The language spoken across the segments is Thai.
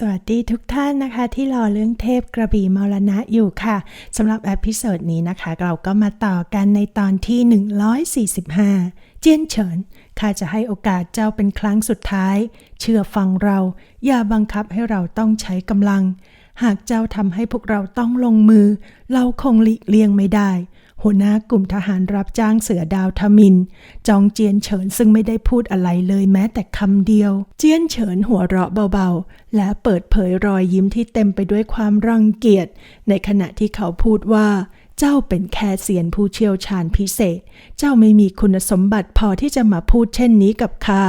สวัสดีทุกท่านนะคะ ที่รอเรื่องเทพกระบี่มรณะอยู่ค่ะสำหรับอพิโซดนี้นะคะ เราก็มาต่อกันในตอนที่ 145 เจียนเฉินข้าจะให้โอกาสเจ้าเป็นครั้งสุดท้าย เชื่อฟังเรา อย่าบังคับให้เราต้องใช้กำลัง หากเจ้าทำให้พวกเราต้องลงมือ เราคงหลีกเลี่ยงไม่ได้ หัวหน้ากลุ่มทหารรับจ้างเสือดาวทมิน จองเจียนเฉินซึ่งไม่ได้พูดอะไรเลยแม้แต่คำเดียว เจียนเฉินหัวเราะเบาๆ และเปิดเผยรอยยิ้มที่เต็มไปด้วยความรังเกียจ ในขณะที่เขาพูดว่าเจ้าเป็นแค่เซียนผู้เชี่ยวชาญพิเศษ เจ้าไม่มีคุณสมบัติพอที่จะมาพูดเช่นนี้กับข้า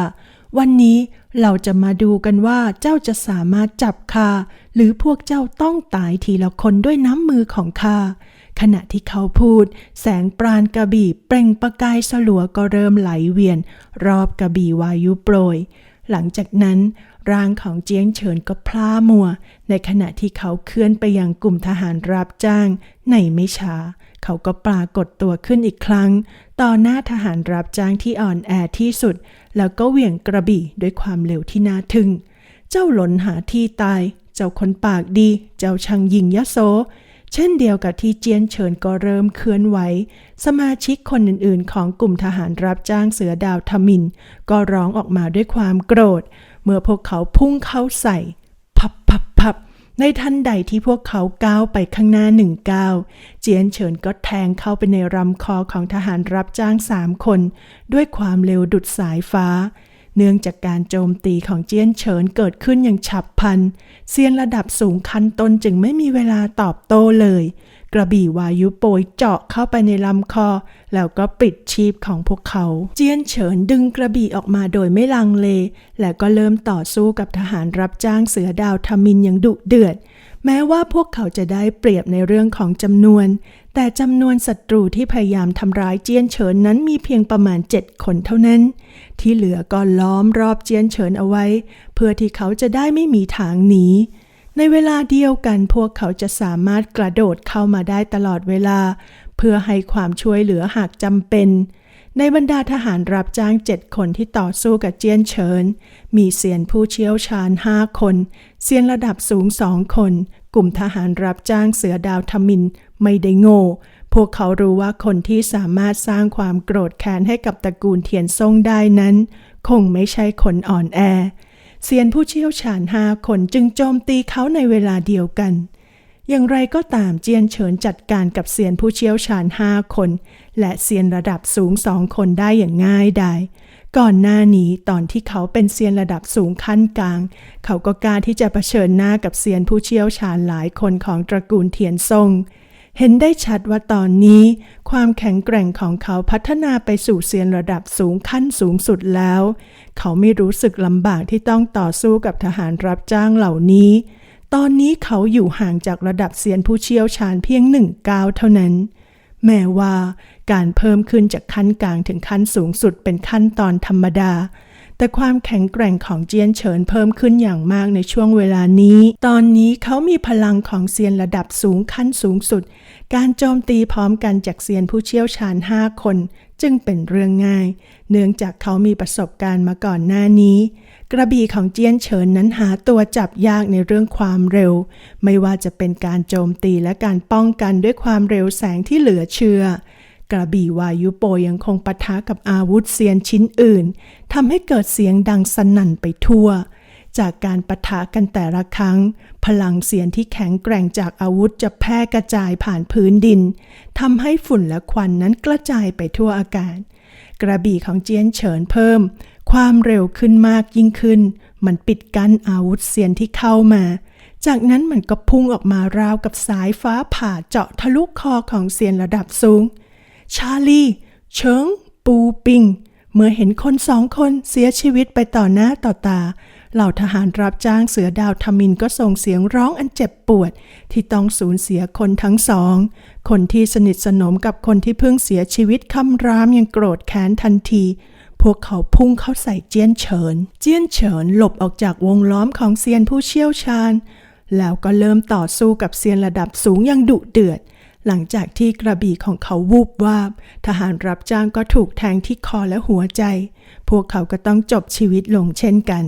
วันนี้เราจะมาดูกันว่าเจ้าจะสามารถจับข้าหรือพวกเจ้าต้องตายทีละคนด้วยน้ำมือของข้า ขณะที่เขาพูด แสงปราณกระบี่เปล่งประกายสลัวก็เริ่มไหลเวียน รอบกระบี่วายุโปรย หลังจากนั้นร่างของเจียงเฉินก็พล่ามัว ในขณะที่เขาเคลื่อนไปยังกลุ่มทหารรับจ้างในไม่ช้า เขาก็ปรากฏตัวขึ้นอีกครั้ง ต่อหน้าทหารรับจ้างที่อ่อนแอที่สุด แล้วก็เหวี่ยงกระบี่ด้วยความเร็วที่น่าทึ่ง เจ้าหลนหาที่ตาย เจ้าคนปากดี เจ้าชังยิงยโส เช่นเดียวกับที่เจียนเฉินก็เริ่มเคลื่อนไหว สมาชิกคนอื่นๆ ของกลุ่มทหารรับจ้างเสือดาวทมิน ก็ร้องออกมาด้วยความโกรธ เมื่อพวกเขาพุ่งเข้าใส่ พับพับพับในทันใดที่พวกเขาก้าวไปข้างหน้าหนึ่งก้าว เจียนเฉินก็แทงเข้าไปในลำคอของทหารรับจ้างสามคน ด้วยความเร็วดุดสายฟ้า เนื่องจากการโจมตีของเจียนเฉินเกิดขึ้นอย่างฉับพลันเซียนระดับสูงคันตนจึงไม่มีเวลาตอบโต้เลย กระบี่วายุโปยเจาะเข้าไปในลำคอ แล้วก็ปิดชีพของพวกเขา เจียนเฉินดึงกระบี่ออกมาโดยไม่ลังเล และก็เริ่มต่อสู้กับทหารรับจ้างเสือดาวทมินอย่างดุเดือดแม้ว่าพวกเขาจะได้เปรียบในเรื่องของจำนวน แต่จำนวนศัตรูที่พยายามทำร้ายเจียนเฉินนั้นมีเพียงประมาณเจ็ดคนเท่านั้น ที่เหลือก็ล้อมรอบเจียนเฉินเอาไว้ เพื่อที่เขาจะได้ไม่มีทางหนีในเวลาเดียวกันพวกเขาจะสามารถกระโดดเข้ามาได้ตลอดเวลา เพื่อให้ความช่วยเหลือหากจำเป็น ในบรรดาทหารรับจ้างเจ็ดคนที่ต่อสู้กับเจียนเฉิน มีเซียนผู้เชี่ยวชาญห้าคน เซียนระดับสูงสองคน กลุ่มทหารรับจ้างเสือดาวทมิน ไม่ได้โง่ พวกเขารู้ว่าคนที่สามารถสร้างความโกรธแค้นให้กับตระกูลเทียนซ่งได้นั้น คงไม่ใช่คนอ่อนแอ เซียนผู้เชี่ยวชาญห้าคนจึงโจมตีเขาในเวลาเดียวกัน อย่างไรก็ตามเจียนเฉินจัดการกับเซียนผู้เชี่ยวชาญห้าคน และเซียนระดับสูงสองคนได้อย่างง่ายดายก่อนหน้านี้ตอนที่เขาเป็นเซียนระดับสูงขั้นกลาง เขาก็กล้าที่จะเผชิญหน้ากับเซียนผู้เชี่ยวชาญหลายคนของตระกูลเทียนซ่ง เห็นได้ชัดว่าตอนนี้ ความแข็งแกร่งของเขาพัฒนาไปสู่เซียนระดับสูงขั้นสูงสุดแล้ว เขาไม่รู้สึกลำบากที่ต้องต่อสู้กับทหารรับจ้างเหล่านี้ ตอนนี้เขาอยู่ห่างจากระดับเซียนผู้เชี่ยวชาญเพียงหนึ่งก้าวเท่านั้น แม้ว่าการเพิ่มขึ้นจากขั้นกลางถึงขั้นสูงสุดเป็นขั้นตอนธรรมดา แต่ความแข็งแกร่งของเจียนเฉินเพิ่มขึ้นอย่างมากในช่วงเวลานี้ ตอนนี้เขามีพลังของเซียนระดับสูงขั้นสูงสุด การโจมตีพร้อมกันจากเซียนผู้เชี่ยวชาญห้าคน จึงเป็นเรื่องง่าย เนื่องจากเขามีประสบการณ์มาก่อนหน้านี้ กระบี่ของเจียนเฉินนั้นหาตัวจับยากในเรื่องความเร็ว ไม่ว่าจะเป็นการโจมตีและการป้องกันด้วยความเร็วแสงที่เหลือเชื่อ กระบี่วายุโปยยังคงปะทะกับอาวุธเซียนชิ้นอื่นทำให้เกิดเสียงดังสนั่นไปทั่ว จากการปะทะกันแต่ละครั้ง พลังเสียงที่แข็งแกร่งจากอาวุธจะแพร่กระจายผ่านพื้นดินทำให้ฝุ่นและควันนั้นกระจายไปทั่วอากาศ กระบี่ของเจียนเฉินเพิ่ม ความเร็วขึ้นมากยิ่งขึ้น มันปิดกั้นอาวุธเสียนที่เข้ามาจากนั้นมันก็พุ่งออกมาราวกับสายฟ้าผ่าเจาะทะลุคอของเซียนระดับสูง ชาลี เฉิง ปูปิง เมื่อเห็นคนสองคนเสียชีวิตไปต่อหน้าต่อตา เหล่าทหารรับจ้างเสือดาวทมินก็ส่งเสียงร้องอันเจ็บปวด ที่ต้องสูญเสียคนทั้งสอง คนที่สนิทสนมกับคนที่เพิ่งเสียชีวิตคำรามยังโกรธแค้นทันทีพวกเขาพุ่งเข้าใส่เจียนเฉิน เจียนเฉินหลบออกจากวงล้อมของเซียนผู้เชี่ยวชาญ แล้วก็เริ่มต่อสู้กับเซียนระดับสูงอย่างดุเดือด หลังจากที่กระบี่ของเขาวูบวาบ ทหารรับจ้างก็ถูกแทงที่คอและหัวใจ พวกเขาก็ต้องจบชีวิตลงเช่นกัน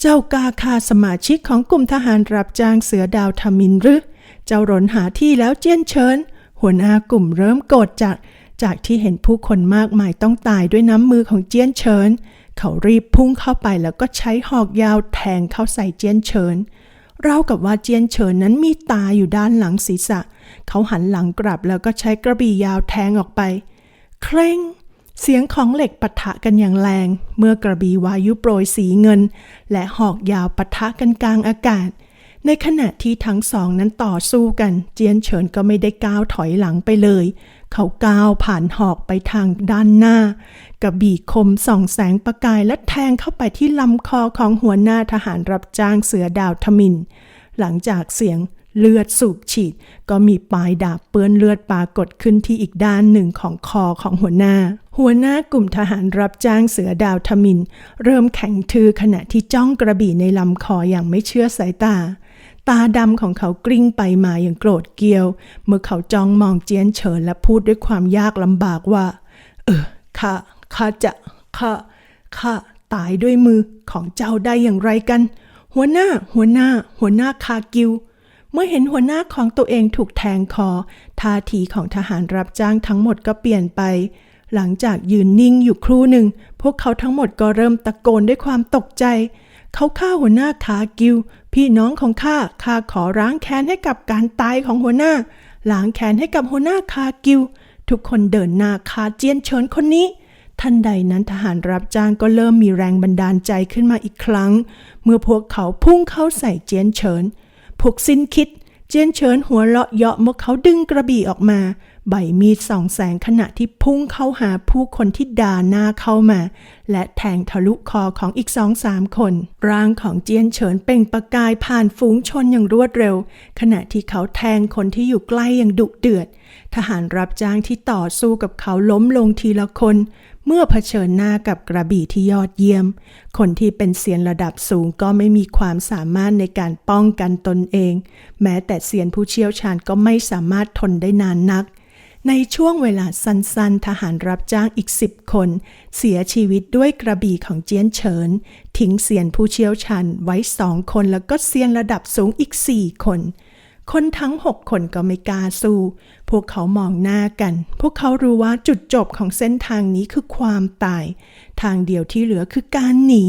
เจ้ากาคาสมาชิกของกลุ่มทหารรับจ้างเสือดาวทมินหรือ เจ้ารนหาที่แล้วเจียนเชิญ หัวหน้ากลุ่มเริ่มโกรธจากจากที่เห็นผู้คนมากมายต้องตายด้วยน้ำมือของเจียนเฉินเขารีบพุ่งเข้าไปแล้วก็ใช้หอกยาวแทงเข้าใส่เจียนเฉิน ราวกับว่าเจียนเฉินนั้นมีตาอยู่ด้านหลังศีรษะ เขาหันหลังกลับแล้วก็ใช้กระบี่ยาวแทงออกไป เคร่ง เสียงของเหล็กปะทะกันอย่างแรง เมื่อกระบี่วายุโปรยสีเงิน และหอกยาวปะทะกันกลางอากาศ ในขณะที่ทั้งสองนั้นต่อสู้กัน เจียนเฉินก็ไม่ได้ก้าวถอยหลังไปเลย เขาก้าวผ่านหอกไปทางด้านหน้ากระบี่คมส่องแสงประกายและแทงเข้าไปที่ลำคอของหัวหน้าทหารรับจ้างเสือดาวทมิน หลังจากเสียงเลือดสูบฉีด ก็มีปลายดาบเปื้อนเลือดปรากฏขึ้นที่อีกด้านหนึ่งของคอของหัวหน้า หัวหน้ากลุ่มทหารรับจ้างเสือดาวทมิน เริ่มแข็งทือขณะที่จ้องกระบี่ในลำคออย่างไม่เชื่อสายตา ตาดำของเขากริ้งไปมาอย่างโกรธเกรียว เมื่อเขาจ้องมองเจียนเฉินและพูดด้วยความยากลำบากว่า เออข้าข้าจะข้าข้าตายด้วยมือของเจ้าได้อย่างไรกัน หัวหน้า หัวหน้า หัวหน้าคากิว เมื่อเห็นหัวหน้าของตัวเองถูกแทงคอ ท่าทีของทหารรับจ้างทั้งหมดก็เปลี่ยนไป หลังจากยืนนิ่งอยู่ครู่หนึ่ง พวกเขาทั้งหมดก็เริ่มตะโกนด้วยความตกใจ เขาฆ่าหัวหน้าคากิว พี่น้องของข้าข้าขอร้างแค้นให้กับการตายของหัวหน้าล้างแค้นให้กับหัวหน้าคากิว ทุกคนเดินหน้าคาเจียนเฉินคนนี้ ทันใดนั้นทหารรับจ้างก็เริ่มมีแรงบันดาลใจขึ้นมาอีกครั้ง เมื่อพวกเขาพุ่งเข้าใส่เจียนเฉินพวกสิ้นคิด เจียนเฉินหัวเราะเยาะเมื่อเขาดึงกระบี่ออกมา ใบมีดส่องแสงขณะที่พุ่งเข้าหาผู้คนที่ด่าหน้าเข้ามา และแทงทะลุคอของอีกสองสามคน ร่างของเจียนเฉินเปล่งประกายผ่านฝูงชนอย่างรวดเร็ว ขณะที่เขาแทงคนที่อยู่ใกล้อย่างดุเดือด ทหารรับจ้างที่ต่อสู้กับเขาล้มลงทีละคน เมื่อเผชิญหน้ากับกระบี่ที่ยอดเยี่ยม คนที่เป็นเซียนระดับสูงก็ไม่มีความสามารถในการป้องกันตนเอง แม้แต่เซียนผู้เชี่ยวชาญก็ไม่สามารถทนได้นานนัก ในช่วงเวลาสั้นๆ ทหารรับจ้างอีกสิบคน เสียชีวิตด้วยกระบี่ของเจียนเฉิน ทิ้งเซียนผู้เชี่ยวชาญไว้สองคนแล้วก็เซียนระดับสูงอีกสี่คน คนทั้งหกคนก็ไม่กล้าสู้ พวกเขามองหน้ากัน พวกเขารู้ว่าจุดจบของเส้นทางนี้คือความตาย ทางเดียวที่เหลือคือการหนี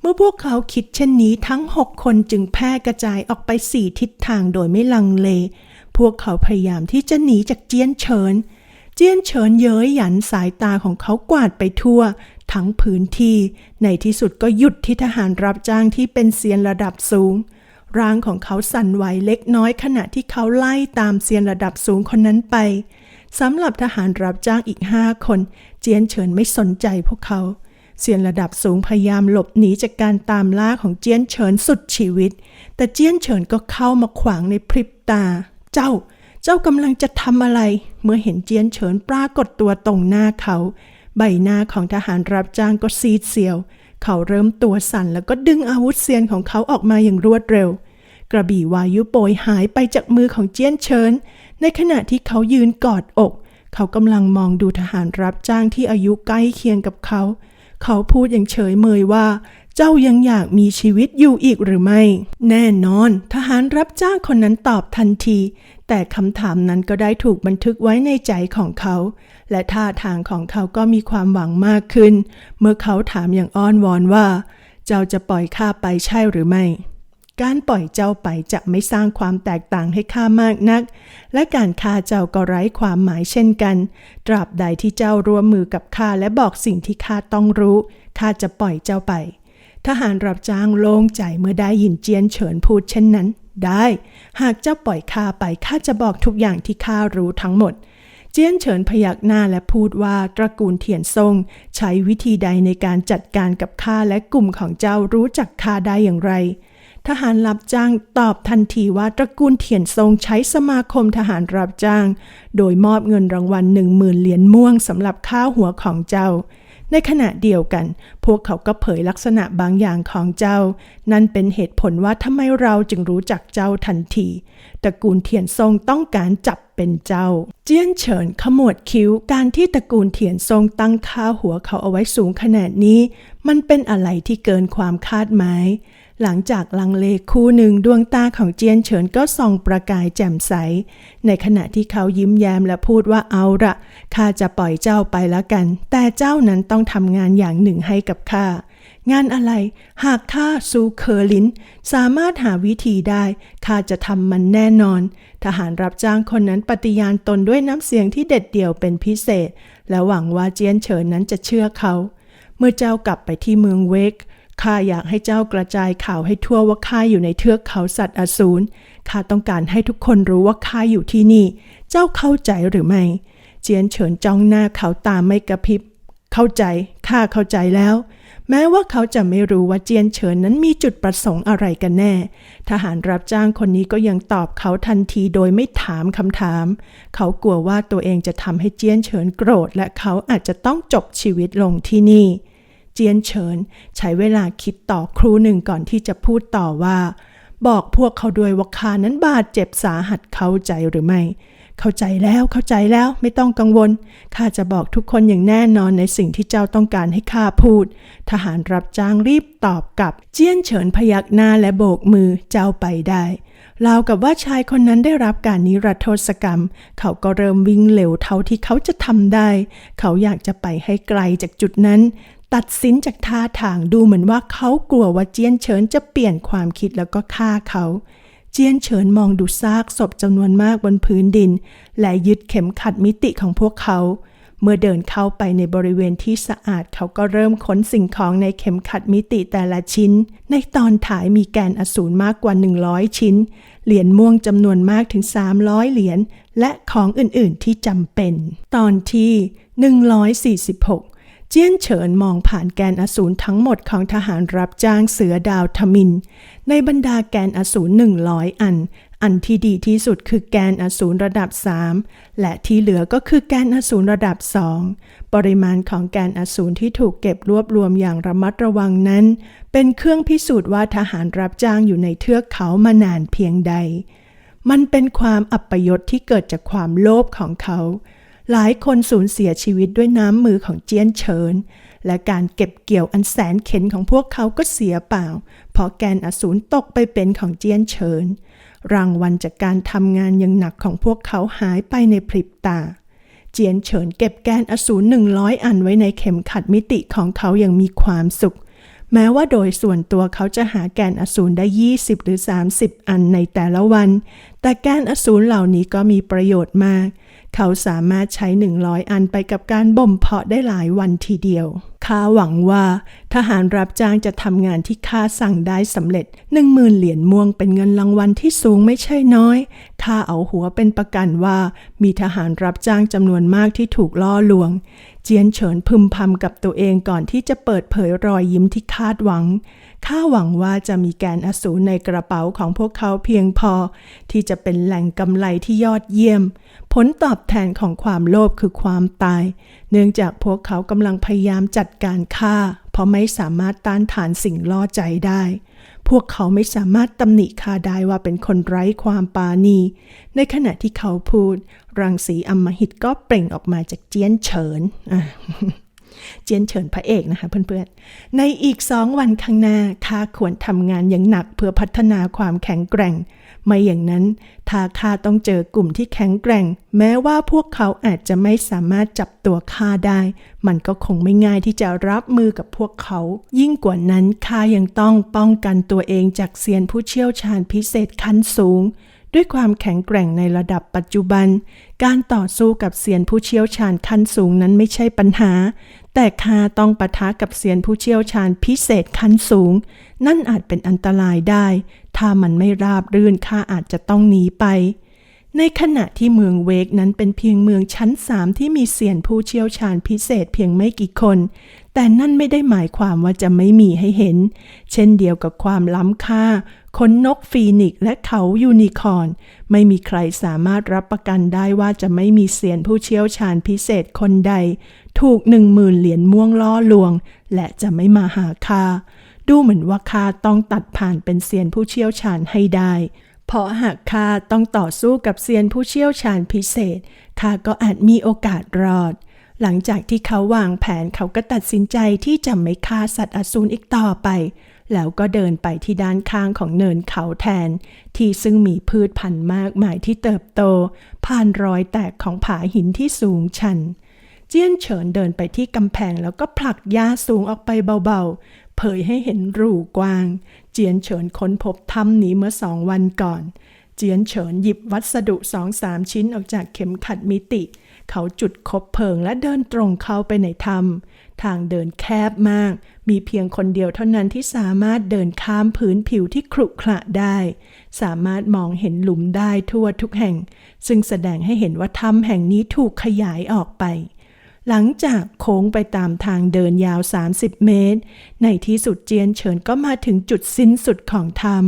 เมื่อพวกเขาคิดเช่นนี้ทั้งหกคนจึงแพร่กระจายออกไปสี่ทิศทางโดยไม่ลังเล พวกเขาพยายามที่จะหนีจากเจียนเฉิน เจียนเฉินเย้ยหยันสายตาของเขากวาดไปทั่ว ทั้งพื้นที่ ในที่สุดก็หยุดที่ทหารรับจ้างที่เป็นเซียนระดับสูง ร่างของเขาสั่นไหวเล็กน้อยขณะที่เขาไล่ตามเซียนระดับสูงคนนั้นไปสำหรับทหารรับจ้างอีกห้าคน เจียนเฉินไม่สนใจพวกเขาเซียนระดับสูงพยายามหลบหนีจากการตามล่าของเจียนเฉินสุดชีวิต แต่เจียนเฉินก็เข้ามาขวางในพริบตา เจ้า เจ้ากำลังจะทำอะไร เมื่อเห็นเจียนเฉินปรากฏตัวตรงหน้าเขา ใบหน้าของทหารรับจ้างก็ซีดเซียว เขาเริ่มตัวสั่นแล้วก็ดึงอาวุธเซียนของเขาออกมาอย่างรวดเร็ว กระบี่วายุโปรยหายไปจากมือของเจียนเฉิน ในขณะที่เขายืนกอดอก เขากำลังมองดูทหารรับจ้างที่อายุใกล้เคียงกับเขาเเขาพูดอย่างเฉยเมยว่า เจ้ายังอยากมีชีวิตอยู่อีกหรือไม่ แน่นอน ทหารรับจ้างคนนั้นตอบทันที แต่คำถามนั้นก็ได้ถูกบันทึกไว้ในใจของเขา และท่าทางของเขาก็มีความหวังมากขึ้น เมื่อเขาถามอย่างอ้อนวอนว่า เจ้าจะปล่อยข้าไปใช่หรือไม่ การปล่อยเจ้าไปจะไม่สร้างความแตกต่างให้ข้ามากนัก และการฆ่าเจ้าก็ไร้ความหมายเช่นกัน ตราบใดที่เจ้าร่วมมือกับข้าและบอกสิ่งที่ข้าต้องรู้ข้าจะปล่อยเจ้าไป ทหารรับจ้างโล่งใจเมื่อได้ยินเจียนเฉินพูดเช่นนั้น ได้ หากเจ้าปล่อยข้าไปข้าจะบอกทุกอย่างที่ข้ารู้ทั้งหมดเจียนเฉินพยักหน้าและพูดว่าตระกูลเทียนซงใช้วิธีใดในการจัดการกับข้าและกลุ่มของเจ้ารู้จักข้าได้อย่างไร ทหารรับจ้างตอบทันทีว่าตระกูลเทียนซงใช้สมาคมทหารรับจ้าง โดยมอบเงินรางวัลหนึ่งหมื่นเหรียญม่วงสำหรับค่าหัวของเจ้า ในขณะเดียวกัน พวกเขาก็เผยลักษณะบางอย่างของเจ้า นั่นเป็นเหตุผลว่าทำไมเราจึงรู้จักเจ้าทันทีตระกูลเทียนซงต้องการจับเป็นเจ้า เจี้ยนเฉินขมวดคิ้วการที่ตระกูลเทียนซงตั้งค่าหัวเขาเอาไว้สูงขนาดนี้ มันเป็นอะไรที่เกินความคาดหมาย หลังจากลังเลคู่หนึ่งดวงตาของเจียนเฉินก็ส่องประกายแจ่มใส ในขณะที่เขายิ้มแย้มและพูดว่าเอาละข้าจะปล่อยเจ้าไปแล้วกัน แต่เจ้านั้นต้องทำงานอย่างหนึ่งให้กับข้างานอะไร หากข้าซูเคอร์ลิน สามารถหาวิธีได้ข้าจะทำมันแน่นอน ทหารรับจ้างคนนั้นปฏิญาณตนด้วยน้ำเสียงที่เด็ดเดี่ยวเป็นพิเศษ และหวังว่าเจียนเฉินนั้นจะเชื่อเขา เมื่อเจ้ากลับไปที่เมืองเวก ข้าอยากให้เจ้ากระจายข่าวให้ทั่วว่าข้าอยู่ในเทือกเขาสัตว์อสูร ข้าต้องการให้ทุกคนรู้ว่าข้าอยู่ที่นี่ เจ้าเข้าใจหรือไม่ เจียนเฉินจ้องหน้าเขาตาไม่กระพริบ เข้าใจ ข้าเข้าใจแล้ว แม้ว่าเขาจะไม่รู้ว่าเจียนเฉินนั้นมีจุดประสงค์อะไรกันแน่ ทหารรับจ้างคนนี้ก็ยังตอบเขาทันทีโดยไม่ถามคำถาม เขากลัวว่าตัวเองจะทำให้เจียนเฉินโกรธ และเขาอาจจะต้องจบชีวิตลงที่นี่ จียนเฉินใช้เวลาคิดต่อครูหนึ่งก่อนที่จะพูดต่อว่า บอกพวกเขาด้วยว่าข้านั้นบาดเจ็บสาหัสเข้าใจหรือไม่ เข้าใจแล้วเข้าใจแล้วไม่ต้องกังวลข้าจะบอกทุกคนอย่างแน่นอนในสิ่งที่เจ้าต้องการให้ข้าพูด ทหารรับจ้างรีบตอบกลับ เจียนเฉินพยักหน้าและโบกมือเจ้าไปได้ราวกับว่าชายคนนั้นได้รับการนิรโทษกรรม เขาก็เริ่มวิ่งเร็วเท่าที่เขาจะทำได้ เขาอยากจะไปให้ไกลจากจุดนั้น ตัดสินจากท่าทางดูเหมือนว่าเขากลัวว่าเจียนเฉินจะเปลี่ยนความคิดแล้วก็ฆ่าเขา เจียนเฉินมองดูซากศพจำนวนมากบนพื้นดิน และยึดเข็มขัดมิติของพวกเขา เมื่อเดินเข้าไปในบริเวณที่สะอาดเขาก็เริ่มค้นสิ่งของในเข็มขัดมิติแต่ละชิ้น ในตอนถ่ายมีแกนอสูรมากกว่า 100 ชิ้น เหรียญม่วงจำนวนมากถึง 300 เหรียญและของอื่นๆที่จำเป็น ตอนที่ 146 เจียนเฉินมองผ่านแกนอสูรทั้งหมดของทหารรับจ้างเสือดาวทมิน ในบรรดาแกนอสูร100อัน อันที่ดีที่สุดคือแกนอสูรระดับ 3 และที่เหลือก็คือแกนอสูรระดับ 2 ปริมาณของแกนอสูรที่ถูกเก็บรวบรวมอย่างระมัดระวังนั้น เป็นเครื่องพิสูจน์ว่าทหารรับจ้างอยู่ในเทือกเขามานานเพียงใด มันเป็นความอัปยศที่เกิดจากความโลภของเขา หลายคนสูญเสียชีวิตด้วยน้ำมือของเจียนเฉิน และการเก็บเกี่ยวอันแสนเข็นของพวกเขาก็เสียเปล่า เพราะแกนอสูรตกไปเป็นของเจียนเฉิน รางวัลจากการทำงานย่างหนักของพวกเขาหายไปในพริบตา เจียนเฉินเก็บแกนอสูรหนึ่งร้อยอันไว้ในเข็มขัดมิติของเขาอย่างมีความสุข แม้ว่าโดยส่วนตัวเขาจะหาแกนอสูรได้ 20 หรือ 30 อันในแต่ละวัน แต่แกนอสูรเหล่านี้ก็มีประโยชน์มาก เขาสามารถใช้ 100 อันไปกับการบ่มเพาะได้หลายวันทีเดียว ข้าหวังว่า ทหารรับจ้างจะทำงานที่ข้าสั่งได้สำเร็จ10,000เหรียญม่วงเป็นเงินรางวัลที่สูงไม่ใช่น้อยข้าเอาหัวเป็นประกันว่า มีทหารรับจ้างจำนวนมากที่ถูกล่อลวง เจียนเฉินพึมพำกับตัวเองก่อนที่จะเปิดเผยรอยยิ้มที่คาดหวังข้าหวังว่าจะมีแกนอสูรในกระเป๋าของพวกเขาเพียงพอ ที่จะเป็นแหล่งกำไรที่ยอดเยี่ยม ผลตอบแทนของความโลภคือความตาย เนื่องจากพวกเขากำลังพยายามจัดการฆ่า เพราะไม่สามารถต้านทานสิ่งล่อใจได้ พวกเขาไม่สามารถตำหนิข้าได้ว่าเป็นคนไร้ความปาณี ในขณะที่เขาพูด รังสีอมหิตก็เปล่งออกมาจากเจียนเฉินเจียนเฉินพระเอกนะคะเพื่อนๆ ในอีกสองวันข้างหน้าข้าควรทำงานอย่างหนักเพื่อพัฒนาความแข็งแกร่ง ไม่อย่างนั้นถ้าข้าต้องเจอกลุ่มที่แข็งแกร่ง แม้ว่าพวกเขาอาจจะไม่สามารถจับตัวข้าได้ มันก็คงไม่ง่ายที่จะรับมือกับพวกเขา ยิ่งกว่านั้นข้ายังต้องป้องกันตัวเองจากเซียนผู้เชี่ยวชาญพิเศษขั้นสูง ด้วยความแข็งแกร่งในระดับปัจจุบัน การต่อสู้กับเซียนผู้เชี่ยวชาญขั้นสูงนั้นไม่ใช่ปัญหา แต่ข้าต้องปะทะกับเซียนผู้เชี่ยวชาญพิเศษขั้นสูง นั่นอาจเป็นอันตรายได้ ถ้ามันไม่ราบรื่นข้าอาจจะต้องหนีไป ในขณะที่เมืองเวกนั้นเป็นเพียงเมืองชั้นสามที่มีเซียนผู้เชี่ยวชาญพิเศษเพียงไม่กี่คน แต่นั่นไม่ได้หมายความว่าจะไม่มีให้เห็น เช่นเดียวกับความล้ำค่า ขนนกฟีนิกซ์และเขายูนิคอร์นไม่มีใครสามารถรับประกันได้ว่าจะไม่มีเซียนผู้เชี่ยวชาญพิเศษคนใด ถูกหนึ่งหมื่นเหรียญม่วงล่อลวง และจะไม่มาหาค่า ดูเหมือนว่าข้าต้องตัดผ่านเป็นเซียนผู้เชี่ยวชาญให้ได้ เพราะหากข้าต้องต่อสู้กับเซียนผู้เชี่ยวชาญพิเศษข้าก็อาจมีโอกาสรอด หลังจากที่เขาวางแผนเขาก็ตัดสินใจที่จะไม่ฆ่าสัตว์อสูรอีกต่อไป แล้วก็เดินไปที่ด้านข้างของเนินเขาแทน ที่ซึ่งมีพืชพันธุ์มากมายที่เติบโต ผ่านรอยแตกของผาหินที่สูงชัน เจี้ยนเฉินเดินไปที่กำแพงแล้วก็ผลักหญ้าสูงออกไปเบาๆ เผยให้เห็นรูกว้าง เจียนเฉินค้นพบถ้ำนี้เมื่อสองวันก่อน เจียนเฉินหยิบวัสดุสองสามชิ้นออกจากเข็มขัดมิติ เขาจุดคบเพลิงและเดินตรงเข้าไปในถ้ำทางเดินแคบมาก มีเพียงคนเดียวเท่านั้นที่สามารถเดินข้ามพื้นผิวที่ขรุขระได้ สามารถมองเห็นหลุมได้ทั่วทุกแห่ง ซึ่งแสดงให้เห็นว่าถ้ำแห่งนี้ถูกขยายออกไป หลังจากโค้งไปตามทางเดินยาว 30 เมตร ในที่สุดเจียนเฉินก็มาถึงจุดสิ้นสุดของธรรม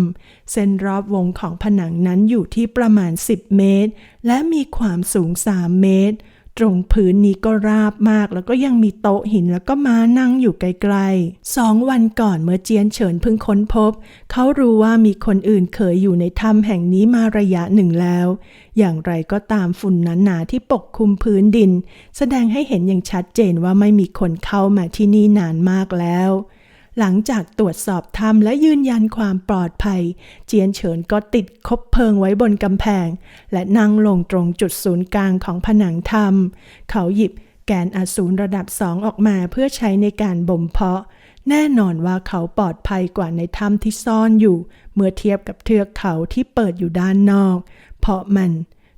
เส้นรอบวงของผนังนั้นอยู่ที่ประมาณ 10 เมตร และมีความสูง 3 เมตร ตรงพื้นนี้ก็ราบมาก แล้วก็ยังมีโต๊ะหินแล้วก็ม้านั่งอยู่ไกลๆสองวันก่อนเมื่อเจียนเฉินเพิ่งค้นพบ เขารู้ว่ามีคนอื่นเคยอยู่ในถ้ำแห่งนี้มาระยะหนึ่งแล้ว อย่างไรก็ตามฝุ่นหนาๆที่ปกคลุมพื้นดิน แสดงให้เห็นอย่างชัดเจนว่าไม่มีคนเข้ามาที่นี่นานมากแล้ว หลังจากตรวจสอบถ้ำและยืนยันความปลอดภัย เจียนเฉินก็ติดคบเพลิงไว้บนกำแพง และนั่งลงตรงจุดศูนย์กลางของผนังถ้ำเขาหยิบแกนอสูรระดับสองออกมาเพื่อใช้ในการบ่มเพาะ แน่นอนว่าเขาปลอดภัยกว่าในถ้ำที่ซ่อนอยู่ เมื่อเทียบกับเทือกเขาที่เปิดอยู่ด้านนอก เพราะมัน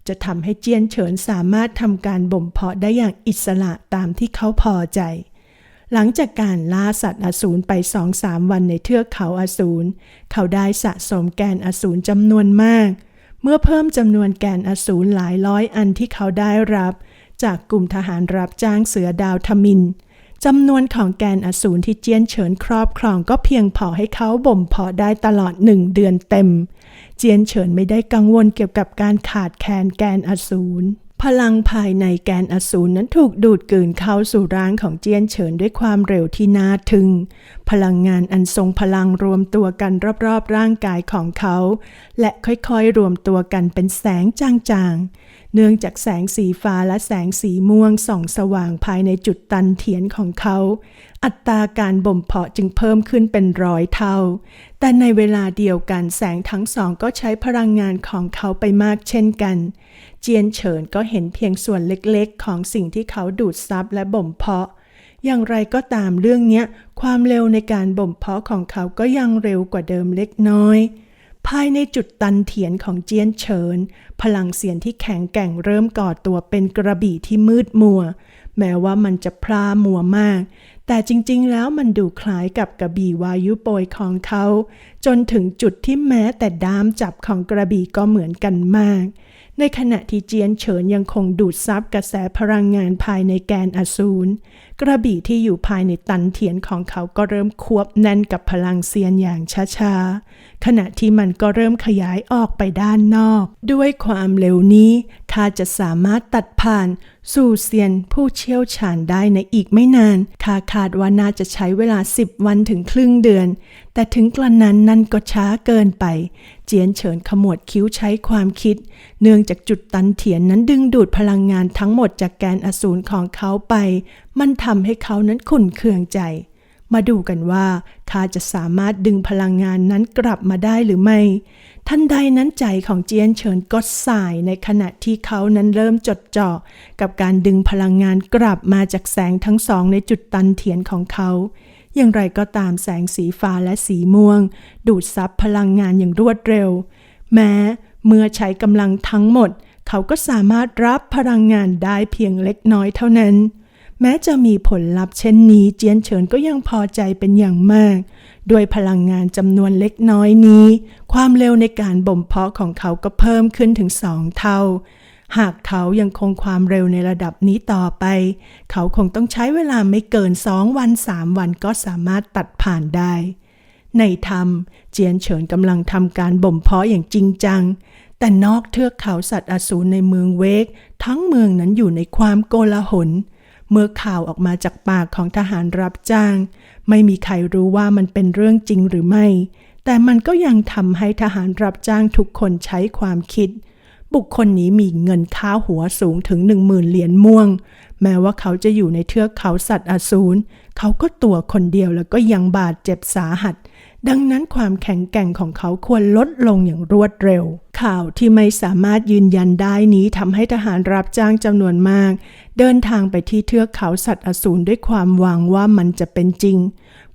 จะทำให้เจียนเฉินสามารถทำการบ่มเพาะได้อย่างอิสระตามที่เขาพอใจ หลังจากการล่าสัตว์อสูรไปสองสามวันในเทือกเขาอสูรเขาได้สะสมแกนอสูรจำนวนมาก เมื่อเพิ่มจำนวนแกนอสูรหลายร้อยอันที่เขาได้รับ จากกลุ่มทหารรับจ้างเสือดาวทมินจำนวนของแกนอสูรที่เจียนเฉินครอบครองก็เพียงพอให้เขาบ่มเพาะได้ตลอดหนึ่งเดือนเต็ม เจียนเฉินไม่ได้กังวลเกี่ยวกับการขาดแคลนแกนอสูร พลังภายในแกนอสูรนั้นถูกดูดกลืนเข้าสู่ร่างของเจียนเฉินด้วยความเร็วที่น่าทึ่ง พลังงานอันทรงพลังรวมตัวกันรอบๆ ร่างกายของเขา และค่อยๆ รวมตัวกันเป็นแสงจางๆ เนื่องจากแสงสีฟ้าและแสงสีม่วงส่องสว่างภายในจุดตันเทียนของเขา อัตราการบ่มเพาะจึงเพิ่มขึ้นเป็นร้อยเท่า แต่ในเวลาเดียวกันแสงทั้งสองก็ใช้พลังงานของเขาไปมากเช่นกัน เจียนเฉินก็เห็นเพียงส่วนเล็กๆ ของสิ่งที่เขาดูดซับและบ่มเพาะอย่างไรก็ตามเรื่องนี้ความเร็วในการบ่มเพาะของเขาก็ยังเร็วกว่าเดิมเล็กน้อย ภายในจุดตันเถียนของเจียนเฉิน พลังเสียนที่แข็งแกร่งเริ่มก่อตัวเป็นกระบี่ที่มืดมัว แม้ว่ามันจะพลามัวมาก แต่จริงๆ แล้วมันดูคล้ายกับกระบี่วายุโปรยของเขา จนถึงจุดที่แม้แต่ด้ามจับของกระบี่ก็เหมือนกันมาก ในขณะที่เจียนเฉินยังคงดูดซับกระแสพลังงานภายในแกนอสูรกระบี่ที่อยู่ภายในตันเถียนของเขาก็เริ่มควบแน่นกับพลังเซียนอย่างช้าๆ ขณะที่มันก็เริ่มขยายออกไปด้านนอก ด้วยความเร็วนี้ ข้าจะสามารถตัดผ่านสู่เซียนผู้เชี่ยวชาญได้ในอีกไม่นานข้าคาดว่าน่าจะใช้เวลา 10 วันถึงครึ่งเดือน แต่ถึงกระนั้นนั่นก็ช้าเกินไป เจียนเฉินขมวดคิ้วใช้ความคิด เนื่องจากจุดตันเถียนนั้นดึงดูดพลังงานทั้งหมดจากแกนอสูรของเขาไป มันทำให้เขานั้นขุ่นเคืองใจ มาดูกันว่าข้าจะสามารถดึงพลังงานนั้นกลับมาได้หรือไม่ทันใดนั้นใจของเจียนเฉินก็สายในขณะที่เขานั้นเริ่มจดจ่อกับการดึงพลังงานกลับมาจากแสงทั้งสองในจุดตันเถียนของเขา อย่างไรก็ตามแสงสีฟ้าและสีม่วง ดูดซับพลังงานอย่างรวดเร็ว แม้เมื่อใช้กำลังทั้งหมด เขาก็สามารถรับพลังงานได้เพียงเล็กน้อยเท่านั้น แม้จะมีผลลัพธ์เช่นนี้เจียนเฉินก็ยังพอใจเป็นอย่างมาก ด้วยพลังงานจำนวนเล็กน้อยนี้ ความเร็วในการบ่มเพาะของเขาก็เพิ่มขึ้นถึงสองเท่า หากเขายังคงความเร็วในระดับนี้ต่อไป เขาคงต้องใช้เวลาไม่เกินสองวันสามวันก็สามารถตัดผ่านได้ ในถ้ำเจียนเฉินกำลังทำการบ่มเพาะอย่างจริงจังแต่นอกเทือกเขาสัตว์อสูรในเมืองเวก ทั้งเมืองนั้นอยู่ในความโกลาหล เมื่อข่าวออกมาจากปากของทหารรับจ้าง ไม่มีใครรู้ว่ามันเป็นเรื่องจริงหรือไม่ แต่มันก็ยังทำให้ทหารรับจ้างทุกคนใช้ความคิด บุคคลนี้มีเงินค่าหัวสูงถึงหนึ่งหมื่นเหรียญม่วง แม้ว่าเขาจะอยู่ในเทือกเขาสัตว์อสูรเขาก็ตัวคนเดียวแล้วก็ยังบาดเจ็บสาหัส ดังนั้นความแข็งแกร่งของเขาควรลดลงอย่างรวดเร็ว ข่าวที่ไม่สามารถยืนยันได้นี้ทำให้ทหารรับจ้างจำนวนมาก เดินทางไปที่เทือกเขาสัตว์อสูรด้วยความหวังว่ามันจะเป็นจริง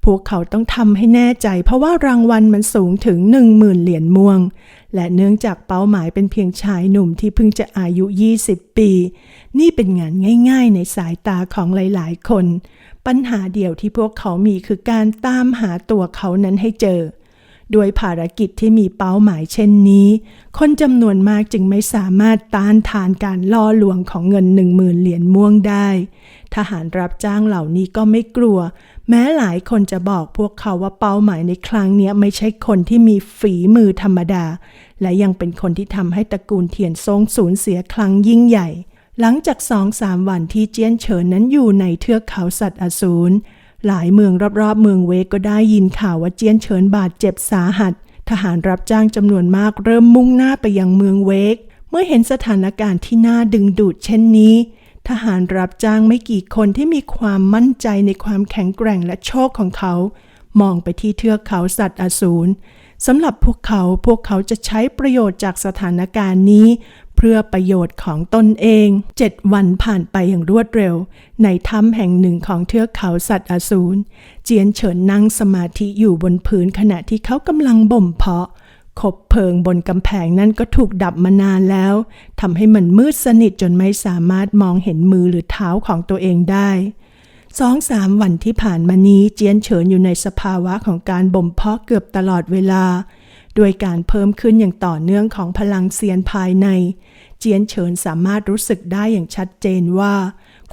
พวกเขาต้องทำให้แน่ใจเพราะว่ารางวัลมันสูงถึง1 0,000เหรียญม่วง และเนื่องจากเป้าหมายเป็นเพียงชายหนุ่มที่เพิ่งจะอายุ 20 ปี นี่เป็นงานง่าย ๆ ในสายตาของหลายๆ คน ปัญหาเดียวที่พวกเขามีคือการตามหาตัวเขานั้นให้เจอ ด้วยภารกิจที่มีเป้าหมายเช่นนี้ คนจำนวนมากจึงไม่สามารถต้านทานการล่อลวงของเงินหนึ่งหมื่นเหรียญม่วงได้ ทหารรับจ้างเหล่านี้ก็ไม่กลัว แม้หลายคนจะบอกพวกเขาว่าเป้าหมายในครั้งนี้ไม่ใช่คนที่มีฝีมือธรรมดา และยังเป็นคนที่ทำให้ตระกูลเทียนซงสูญเสียครั้งยิ่งใหญ่หลังจากสองสามวันที่เจียนเฉินนั้นอยู่ในเทือกเขาสัตว์อสูร หลายเมืองรอบๆ เมืองเวกก็ได้ยินข่าวว่าเจียนเฉินบาดเจ็บสาหัส ทหารรับจ้างจำนวนมากเริ่มมุ่งหน้าไปยังเมืองเวก เมื่อเห็นสถานการณ์ที่น่าดึงดูดเช่นนี้ ทหารรับจ้างไม่กี่คนที่มีความมั่นใจในความแข็งแกร่งและโชคของเขา มองไปที่เทือกเขาสัตว์อสูรสำหรับพวกเขาพวกเขาจะใช้ประโยชน์จากสถานการณ์นี้ เพื่อประโยชน์ของตนเองเจ็ดวันผ่านไปอย่างรวดเร็ว ในถ้ำแห่งหนึ่งของเทือกเขาสัตว์อสูรเจียนเฉินนั่งสมาธิอยู่บนพื้นขณะที่เขากำลังบ่มเพาะขบเพลิงบนกำแพงนั้นก็ถูกดับมานานแล้วทำให้มันมืดสนิทจนไม่สามารถมองเห็นมือหรือเท้าของตัวเองได้สองสามวันที่ผ่านมานี้เจียนเฉินอยู่ในสภาวะของการบ่มเพาะเกือบตลอดเวลา ด้วยการเพิ่มขึ้นอย่างต่อเนื่องของพลังเซียนภายใน เจียนเฉินสามารถรู้สึกได้อย่างชัดเจนว่า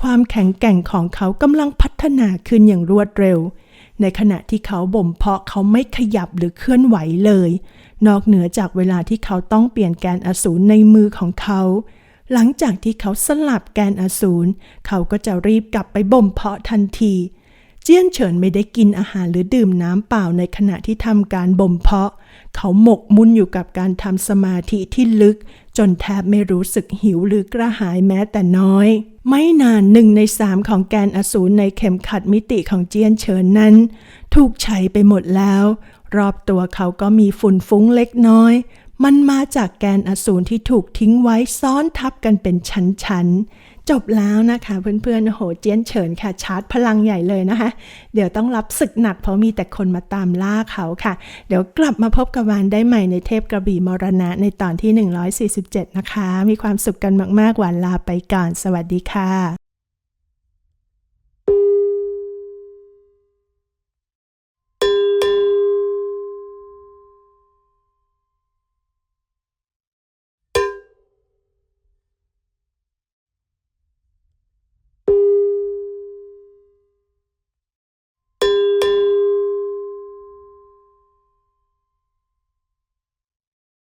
ความแข็งแกร่งของเขากำลังพัฒนาขึ้นอย่างรวดเร็ว ในขณะที่เขาบ่มเพาะเขาไม่ขยับหรือเคลื่อนไหวเลย นอกเหนือจากเวลาที่เขาต้องเปลี่ยนแกนอสูรในมือของเขา หลังจากที่เขาสลับแกนอสูรเขาก็จะรีบกลับไปบ่มเพาะทันที เจี้ยนเฉินไม่ได้กินอาหารหรือดื่มน้ำเปล่าในขณะที่ทำการบ่มเพาะ เขาหมกมุ่นอยู่กับการทำสมาธิที่ลึก จนแทบไม่รู้สึกหิวหรือกระหายแม้แต่น้อย ไม่นานหนึ่งในสามของแกนอสูรในเข็มขัดมิติของเจียนเฉินนั้น ถูกใช้ไปหมดแล้ว รอบตัวเขาก็มีฝุ่นฟุ้งเล็กน้อยมันมาจากแกนอสูรที่ถูกทิ้งไว้ซ้อนทับกันเป็นชั้นๆ จบแล้วนะคะเพื่อนๆโอ้โหเจียนเฉินค่ะชาร์จพลังใหญ่เลยนะคะ เดี๋ยวต้องรับศึกหนักเพราะมีแต่คนมาตามล่าเขาค่ะ เดี๋ยวกลับมาพบกับวานได้ใหม่ในเทพกระบี่มรณะในตอนที่ 147 นะคะ มีความสุขกันมากๆหวานลาไปก่อน สวัสดีค่ะ